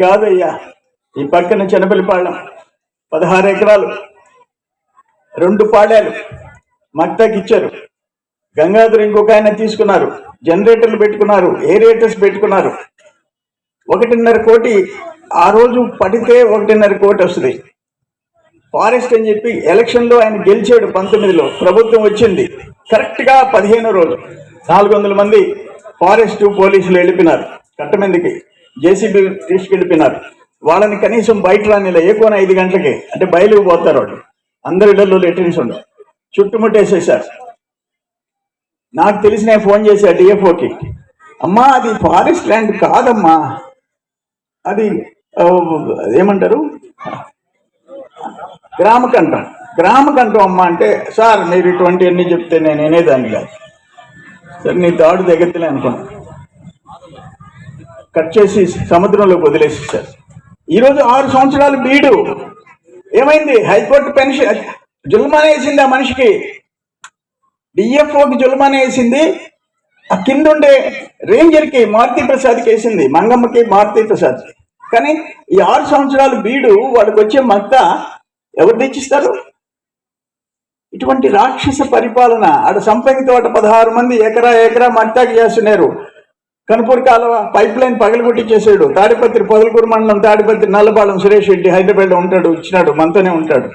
కాదయ్యా. ఈ పక్కన చిన్నపల్లిపాళెం పదహారు ఎకరాలు రెండు పాడాలు మక్తాకి ఇచ్చారు గంగాధర్ ఇంకొక ఆయన తీసుకున్నారు. జనరేటర్లు పెట్టుకున్నారు ఏరియేటర్స్ పెట్టుకున్నారు. ఒకటిన్నర కోటి ఆ రోజు పడితే ఒకటిన్నర కోటి వస్తుంది ఫారెస్ట్ అని చెప్పి ఎలక్షన్లో ఆయన గెలిచాడు పంతొమ్మిదిలో. ప్రభుత్వం వచ్చింది. కరెక్ట్గా పదిహేను రోజు నాలుగు వందల మంది ఫారెస్ట్ పోలీసులు వెళ్ళిపోయినారు. కట్టమందికి జేసీబీ తీసుకెళ్ళిపోయినారు. వాళ్ళని కనీసం బయట రానిలా ఏ కోన ఐదు గంటలకి అంటే బయలుకి పోతారు వాళ్ళు. అందరి ఇళ్ళలో లెటర్స్ ఉండవు చుట్టుముట్టేసేసారు. నాకు తెలిసి నేను ఫోన్ చేశా డిఎఫ్ఓకి. అమ్మా అది ఫారెస్ట్ ల్యాండ్ కాదమ్మా. అది ఏమంటారు? గ్రామకంఠం. గ్రామకంఠం అమ్మ అంటే సార్ మీరు ఇటువంటి అన్నీ చెప్తే నేను అనేదాన్ని కాదు. సరే నీ తాడు దగ్గరలే అనుకున్నాను కట్ చేసి సముద్రంలోకి వదిలేసి సార్ ఈరోజు ఆరు సంవత్సరాలు బీడు. ఏమైంది? హైకోర్టు పెన్షన్ జుల్మాన వేసింది ఆ మనిషికి. డిఎఫ్ఓకి జుల్మాన వేసింది. ఆ కింద ఉండే రేంజర్కి మారుతి ప్రసాద్కి వేసింది. మంగమ్మకి మారుతి ప్రసాద్. కానీ ఈ ఆరు సంవత్సరాలు బీడు వాడికి వచ్చే మత్త ఎవరు తెచ్చిస్తారు? ఇటువంటి రాక్షస పరిపాలన. ఆడ సంపంగి తోట పదహారు మంది ఎకరా ఎకరా మట్టాకి చేస్తున్నారు. కనుపూర్ కాలువ పైప్ లైన్ పగలగొట్టించేసాడు. తాడిపత్రి పొదలకూరు మండలం తాడిపత్రి నల్లపాలెం సురేష్ రెడ్డి హైదరాబాద్లో ఉంటాడు ఇచ్చినాడు మనతోనే ఉంటాడు.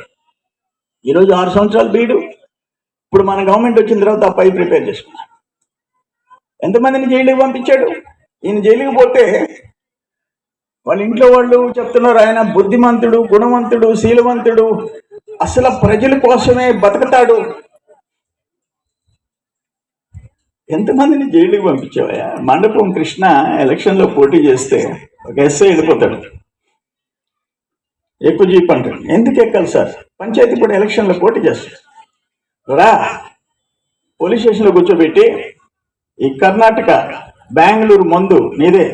ఈరోజు ఆరు సంవత్సరాలు బీడు. ఇప్పుడు మన గవర్నమెంట్ వచ్చిన తర్వాత ఆ పైప్ రిపేర్ చేసుకున్నాడు. ఎంతమందిని జైలుకి పంపించాడు? ఈయన జైలుకి పోతే వాళ్ళ ఇంట్లో వాళ్ళు చెప్తున్నారు ఆయన బుద్ధిమంతుడు గుణవంతుడు శీలవంతుడు. అసలు ప్రజల కోసమే బతకతాడు. ఎంతమందిని జైలుకి పంపించావయ్యా? మండపం కృష్ణ ఎలక్షన్లో పోటీ చేస్తే ఒక ఎస్ఐ వెళ్ళిపోతాడు. ఎక్కువ జీప్ అంటాడు. ఎందుకు ఎక్కాలి సార్? పంచాయతీ కూడా ఎలక్షన్లో పోటీ చేస్తాడు. రా పోలీస్ స్టేషన్లో కూర్చోబెట్టి ఈ కర్ణాటక బెంగళూరు మందు నీదే.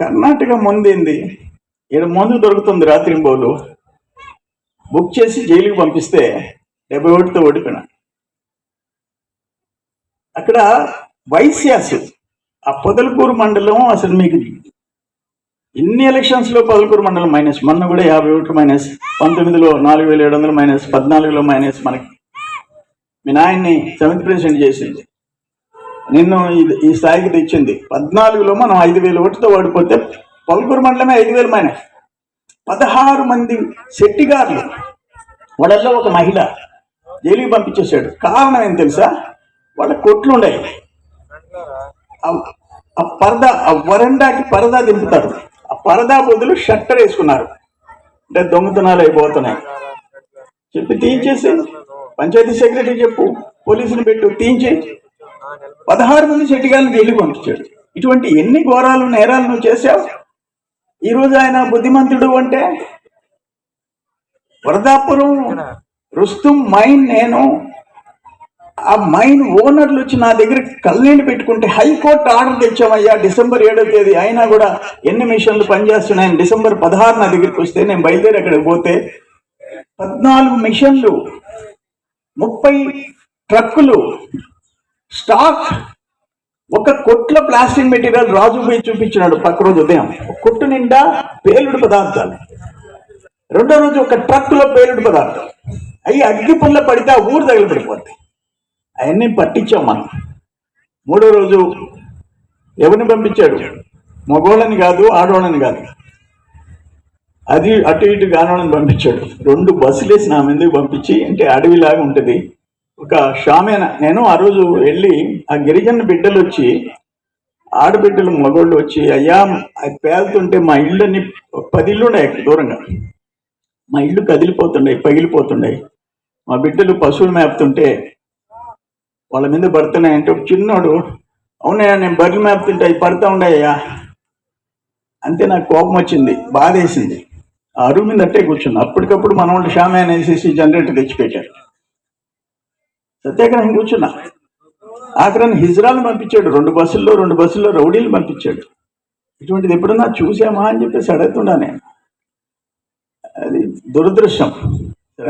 కర్ణాటక మందు ఏంది? ఇక్కడ మందు దొరుకుతుంది రాత్రి బోలు బుక్ చేసి జైలుకి పంపిస్తే డెబ్బై ఒకటితో ఓడిపోయినా. అక్కడ వైశ్యాస్ ఆ పొదలకూరు మండలం అసలు మీకు ఇన్ని ఎలక్షన్స్లో పొదలకూరు మండలం మైనస్ మొన్న కూడా యాభై ఒకటి మైనస్ పంతొమ్మిదిలో నాలుగు వేల ఏడు వందలు మైనస్ పద్నాలుగులో మైనస్ మనకి. మీ నాయన్ని సెవెంత్ ప్రెసిడెంట్ చేసింది. నిన్ను ఇది- ఈ స్థాయికి తెచ్చింది. పద్నాలుగులో మనం ఐదు వేల ఓటుతో ఓడిపోతే పలుకూరు మండలమే ఐదు వేలు మైనస్ పదహారు మంది శెట్టిగారులు వాళ్ళల్లో ఒక మహిళ జైలుకి పంపించేశాడు. కారణం ఏం తెలుసా? వాళ్ళ కొట్లు ఉండేవి ఆ- పరదా ఆ వరండాకి పరదా దింపుతారు. ఆ పరదా బదులు షట్టర్ వేసుకున్నారు. అంటే దొంగతనాలు అయిపోతున్నాయి. చెప్పి తీయించేసి పంచాయతీ సెక్రటరీ చెప్పు పోలీసులు పెట్టు తీయించి. పదహారు మంది శెట్టిగాలను జైలుకి పంపించాడు. ఇటువంటి ఎన్ని ఘోరాలు నేరాలు నువ్వు చేశావు? ఈరోజు ఆయన బుద్ధిమంతుడు అంటే వరదాపురం రుస్తుం మైన్ నేను ఆ మైన్ ఓనర్లు వచ్చి నా దగ్గర కళ్ళనీళ్ళు పెట్టుకుంటే హైకోర్టు ఆర్డర్ తెచ్చామయ్యా డిసెంబర్ ఏడో తేదీ. అయినా కూడా ఎన్ని మిషన్లు పనిచేస్తున్నాయని డిసెంబర్ పదహారు నా దగ్గరికి వస్తే నేను బయలుదేరి అక్కడికి పోతే పద్నాలుగు మిషన్లు ముప్పై ట్రక్కులు స్టాక్ ఒక కొట్ల ప్లాస్టిక్ మెటీరియల్ రాజు పోయి చూపించినాడు పక్క రోజు ఉదయం. ఒక కొట్టు నిండా పేలుడు పదార్థాలు. రెండో రోజు ఒక ట్రక్కులో పేలుడు పదార్థాలు. అవి అగ్గిపుల్ల పడితే ఆ ఊరు తగిలిపడిపోతాయి అవన్నీ పట్టించాం మనం మూడో రోజు ఎవరిని పంపించాడు? మగోళ్ళని కాదు ఆడవాళ్ళని కాదు. అది అటు ఇటు గానోళ్ళని పంపించాడు. రెండు బస్సులేసి నా మీదకి పంపించి అంటే అడవిలాగా ఉంటుంది. ఒక షామేన నేను ఆ రోజు వెళ్ళి ఆ గిరిజన బిడ్డలు వచ్చి ఆడబిడ్డలు మగోళ్ళు వచ్చి అయ్యా అది పేలుతుంటే మా ఇళ్ళని పది ఇళ్ళు ఉన్నాయి దూరంగా. మా ఇల్లు కదిలిపోతుండే పగిలిపోతుండే మా బిడ్డలు పశువులు మేపుతుంటే వాళ్ళ మీద పడుతున్నాయంటే ఒక చిన్నోడు అవునయ్యా నేను బర్రెలు మేపుతుంటే అవి పడుతూ ఉండయ్యా. అంతే నాకు కోపం వచ్చింది బాధ వేసింది ఆ అరువు మీద అట్టే కూర్చున్నా. అప్పటికప్పుడు మన వాళ్ళు షామేన్ వేసేసి జనరేటర్ తెచ్చిపెట్టారు. సత్యాగ్రహం కూర్చున్నా. ఆఖరాన్ని హిజ్రాలు పంపించాడు. రెండు బస్సుల్లో రెండు బస్సుల్లో రౌడీలు పంపించాడు. ఇటువంటిది ఎప్పుడన్నా చూసామా అని చెప్పేసి అడుగుతున్నా నేను. అది దురదృష్టం.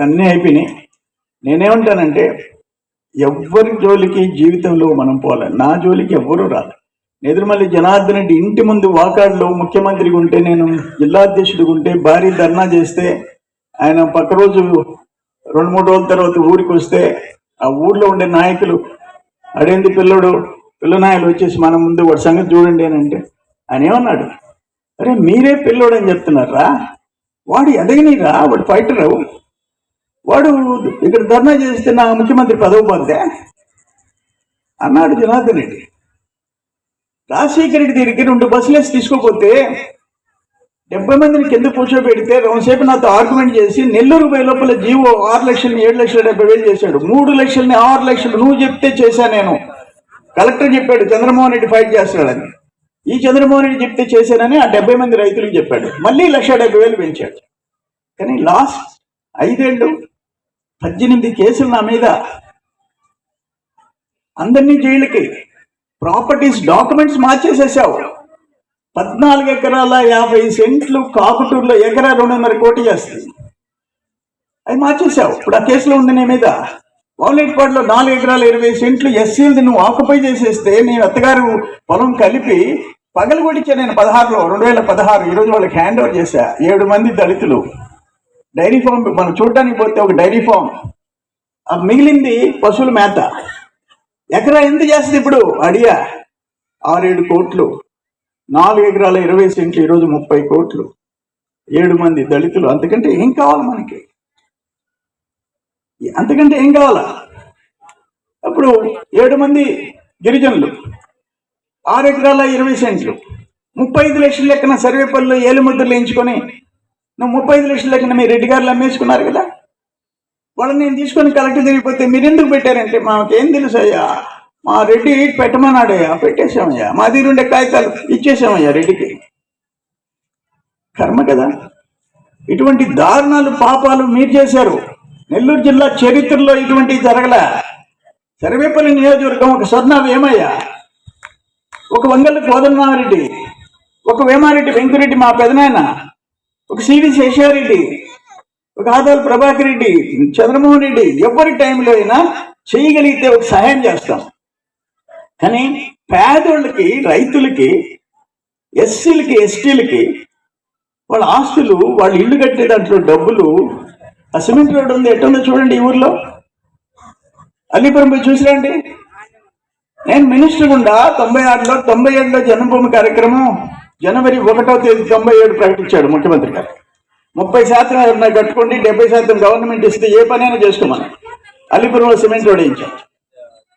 అన్నీ అయిపోయినాయి. నేనేమంటానంటే ఎవ్వరి జోలికి జీవితంలో మనం పోలే. నా జోలికి ఎవ్వరూ రాలే. నిద్రమల్లి జనార్దన్ రెడ్డి ఇంటి ముందు వాకాడులో ముఖ్యమంత్రిగా ఉంటే నేను జిల్లా అధ్యక్షుడిగా ఉంటే భారీ ధర్నా చేస్తే ఆయన పక్క రోజు రెండు మూడు రోజుల తర్వాత ఊరికి వస్తే ఆ ఊర్లో ఉండే నాయకులు అడేంది పిల్లడు పిల్లనాయలు వచ్చేసి మన ముందు వాడి సంగతి చూడండి అని అంటే ఆయన ఏమన్నాడు? అరే మీరే పిల్లోడు అని చెప్తున్నారా? వాడు ఎదగనిరా? వాడు ఫైటర్? వాడు ఇక్కడ ధర్నా చేస్తే నా ముఖ్యమంత్రి పదవి పొందే అన్నాడు జనార్దన్ రెడ్డి. రాజశేఖర రెడ్డి దగ్గరికి రెండు బస్సులు వేసి తీసుకోపోతే డెబ్బై మందిని కింద కూర్చోబెడితే రెండుసేపు నాతో ఆర్గ్యుమెంట్ చేసి నెల్లూరు పోయే లోపల జీవో ఆరు లక్షలని ఏడు లక్షల డెబ్బై వేలు చేశాడు. మూడు లక్షల్ని ఆరు లక్షలు నువ్వు చెప్తే చేశా నేను. కలెక్టర్ చెప్పాడు చంద్రమోహన్ రెడ్డి ఫైట్ చేస్తాడని. ఈ చంద్రమోహన్ రెడ్డి చెప్తే చేశానని ఆ డెబ్బై మంది రైతులకు చెప్పాడు. మళ్ళీ లక్ష డెబ్బై వేలు పెంచాడు. కానీ లాస్ట్ ఐదేళ్ళు పద్దెనిమిది కేసులు నా మీద. అందరినీ జైలుకి. ప్రాపర్టీస్ డాక్యుమెంట్స్ మార్చేసేసావు పద్నాలుగు ఎకరాల యాభై సెంట్లు కాకుటూరులో ఎకరా రెండున్నర కోటి చేస్తుంది. అవి మార్చేసావు ఇప్పుడు ఆ కేసులో ఉంది నీ మీద. వాలేట్పాడులో నాలుగు ఎకరాల ఇరవై సెంట్లు ఎస్సీలది నువ్వు ఆక్యుపై చేసేస్తే నేను అత్తగారు పొలం కలిపి పగలు నేను పదహారులో రెండు వేల పదహారు ఈరోజు వాళ్ళకి హ్యాండ్ ఓవర్ చేశా. ఏడు మంది దళితులు. డైరీ ఫామ్ మనం చూడటానికి పోతే ఒక డైరీ ఫామ్. ఆ మిగిలింది పశువుల మేత. ఎకరా ఎంత చేస్తుంది ఇప్పుడు? అడియా. ఆరేడు కోట్లు. నాలుగు ఎకరాల ఇరవై సెంట్లు ఈరోజు ముప్పై కోట్లు. ఏడు మంది దళితులు. అంతకంటే ఏం కావాలి మనకి? అంతకంటే ఏం కావాలా? అప్పుడు ఏడు మంది గిరిజనులు. ఆరు ఎకరాల ఇరవై సెంట్లు. ముప్పై ఐదు లక్షల లెక్కన సర్వేపల్లిలో ఏలుముద్రలు ఎంచుకొని నువ్వు ముప్పై ఐదు లక్షల లెక్కన మీ రెడ్డి గారులు అమ్మేసుకున్నారు కదా. వాళ్ళని నేను తీసుకొని కలెక్టర్ తిరిగిపోతే మీరు ఎందుకు పెట్టారంటే మాకేం తెలుసు అయ్యా. మా రెడ్డి పెట్టమన్నాడయ్యా పెట్టేశామయ్యా. మా దగ్గర ఉండే కాగితాలు ఇచ్చేసామయ్యా రెడ్డికి. కర్మ కదా. ఇటువంటి దారుణాలు పాపాలు మీరు చేశారు. నెల్లూరు జిల్లా చరిత్రలో ఇటువంటి జరగలే. సర్వేపల్లి నియోజకవర్గం ఒక స్వర్ణాలు ఏమయ్యా? ఒక వంగళ్ళు కోదండరామరెడ్డి ఒక వేమారెడ్డి వెంకురెడ్డి మా పెదనాయన ఒక సివి శేషారెడ్డి ఒక ఆదాలు ప్రభాకర్ రెడ్డి చంద్రమోహన్ రెడ్డి ఎవరి టైంలో అయినా చేయగలిగితే ఒక సహాయం చేస్తాం. కానీ పేదోళ్ళకి రైతులకి ఎస్సీలకి ఎస్టీలకి వాళ్ళ ఆస్తులు వాళ్ళ ఇల్లు కట్టే దాంట్లో డబ్బులు ఆ సిమెంట్ రోడ్ ఉంది ఎట్టుందో చూడండి ఈ ఊర్లో. అల్లిపురం పోయి చూసిరండి నేను మినిస్టర్ గుండా తొంభై ఆరులో తొంభై ఏడులో జన్మభూమి కార్యక్రమం. జనవరి ఒకటో తేదీ తొంభై ఏడు ప్రకటించాడు ముఖ్యమంత్రి గారు. ముప్పై శాతం ఎవరన్నా కట్టుకోండి డెబ్బై శాతం గవర్నమెంట్ ఇస్తే ఏ పనైనా చేసుకోమని అలీపురంలో సిమెంట్ రోడ్ వేయించాం